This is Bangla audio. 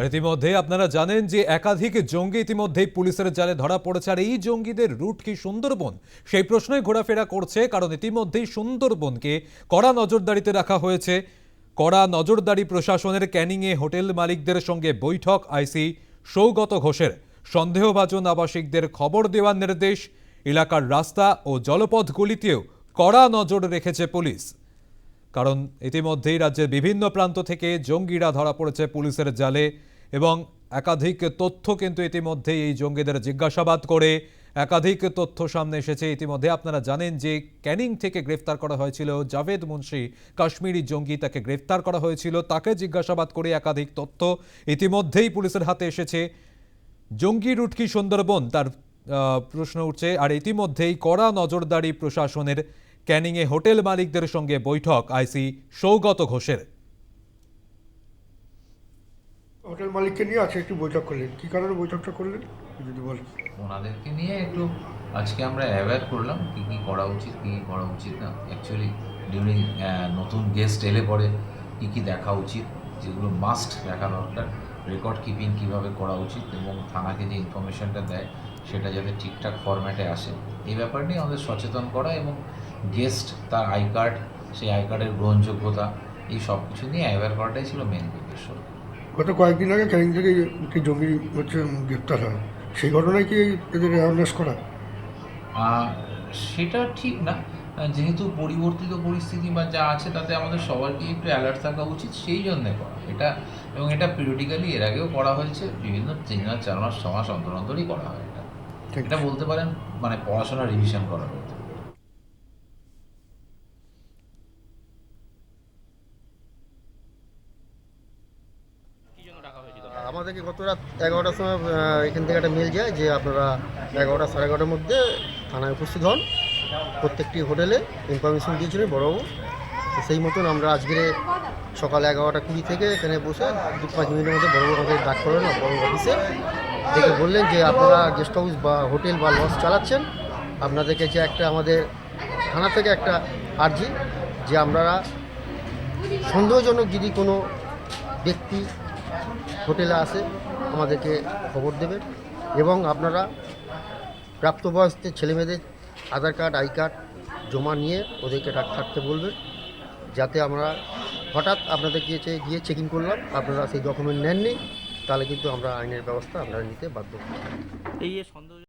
ইতিমধ্যে আপনারা জানেন যে একাধিক জঙ্গি ইতিমধ্যেই পুলিশের জালে ধরা পড়েছে। আর এই জঙ্গিদের রুট কি সুন্দরবন? সেই প্রশ্নই ঘোরাফেরা করছে, কারণ ইতিমধ্যেই সুন্দরবনকে কড়া নজরদারিতে রাখা হয়েছে। কড়া নজরদারি প্রশাসনের ক্যানিংয়ে হোটেল মালিকদের সঙ্গে বৈঠক, আইসি সৌগত ঘোষের সন্দেহভাজন আবাসিকদের খবর দেওয়ার নির্দেশ। এলাকার রাস্তা ও জলপথগুলিতেও কড়া নজর রেখেছে পুলিশ। কারণ ইতিমধ্যেই রাজ্যের বিভিন্ন প্রান্ত থেকে জঙ্গিরা ধরা পড়েছে পুলিশের জালে এবং একাধিক তথ্য কিন্তু ইতিমধ্যেই এই জঙ্গিদের জিজ্ঞাসাবাদ করে একাধিক তথ্য সামনে এসেছে। ইতিমধ্যে আপনারা জানেন যে ক্যানিং থেকে গ্রেফতার করা হয়েছিল জাভেদ মুন্সি। কাশ্মীরি জঙ্গি তাকে গ্রেফতার করা হয়েছিল, তাকে জিজ্ঞাসাবাদ করে একাধিক তথ্য ইতিমধ্যেই পুলিশের হাতে এসেছে। জঙ্গি রুট কি সুন্দরবন, তার প্রশ্ন উঠছে, আর ইতিমধ্যেই কড়া নজরদারি প্রশাসনের ক্যানিংয়ে হোটেল মালিকদের সঙ্গে বৈঠক আইসি সৌগত ঘোষের। হোটেল মালিককে নিয়ে আজকে একটু বৈঠক করলেন। কী কারণে বৈঠকটা করলেন? যদি বলেন। ওনাদেরকে নিয়ে একটু আজকে আমরা অ্যাওয়্যার করলাম কী কী করা উচিত কী কী করা উচিত না। অ্যাকচুয়ালি ডিউরিং নতুন গেস্ট এলে পরে কী কী দেখা উচিত যেগুলো মাস্ট দেখা দরকার রেকর্ড কিপিং কীভাবে করা উচিত এবং থানাকে যে ইনফরমেশনটা দেয় সেটা যাতে ঠিকঠাক ফরম্যাটে আসে। এই ব্যাপার নিয়ে আমাদের সচেতন করা এবং গেস্ট তার আই কার্ড সেই আই কার্ডের গ্রহণযোগ্যতা এই সব কিছু নিয়ে অ্যাওয়্যার করাটাই ছিল মেন উদ্দেশ্য। গত কয়েকদিন আগে ক্যানিং থেকে একটি জঙ্গি হচ্ছে গ্রেপ্তার হয়। সেই ঘটনায় কি এদের অ্যাওয়ারনেস করা? সেটা ঠিক না। যেহেতু পরিবর্তিত পরিস্থিতি বা যা আছে তাতে আমাদের সবারকে একটু অ্যালার্ট থাকা উচিত সেই জন্যে করা। এটা এবং এটা পিরিয়ডিক্যালি এর আগেও করা হয়েছে বিভিন্ন তিন মাস চার মাস ছ মাস অন্তর অন্তরই করা হয় এটা। এটা বলতে পারেন মানে পড়াশোনা রিভিশন করা হয়েছে আমাদেরকে গত রাত এগারোটার সময় এখান থেকে একটা মেল যায় যে আপনারা এগারোটা সাড়ে এগারোটার মধ্যে থানায় উপস্থিত হন। প্রত্যেকটি হোটেলে ইনফরমেশন দিয়েছিলেন বড়বাবু। সেই মতন আমরা আজকে সকাল এগারোটা কুড়ি থেকে এখানে বসে দু পাঁচ মিনিটের মধ্যে বড়বাবু আমাদের ডাক করলেন বড় অফিসে দেখে বললেন যে আপনারা গেস্ট হাউস বা হোটেল বা লজ চালাচ্ছেন। আপনাদেরকে যে একটা আমাদের থানা থেকে একটা আর্জি যে আপনারা সন্দেহজনক যদি কোনো ব্যক্তি হোটেলে আসে, আমাদেরকে খবর দেবে এবং আপনারা প্রাপ্তবয়স্ক ছেলেমেয়েদের আধার কার্ড, আই কার্ড জমা নিয়ে ওদেরকে থাকতে বলবেন যাতে আমরা হঠাৎ আপনাদের গিয়ে গিয়ে চেকিং করলাম, আপনারা সেই ডকুমেন্ট নেননি, তাহলে কিন্তু আমরা আইনের ব্যবস্থা আপনারা নিতে বাধ্য। এই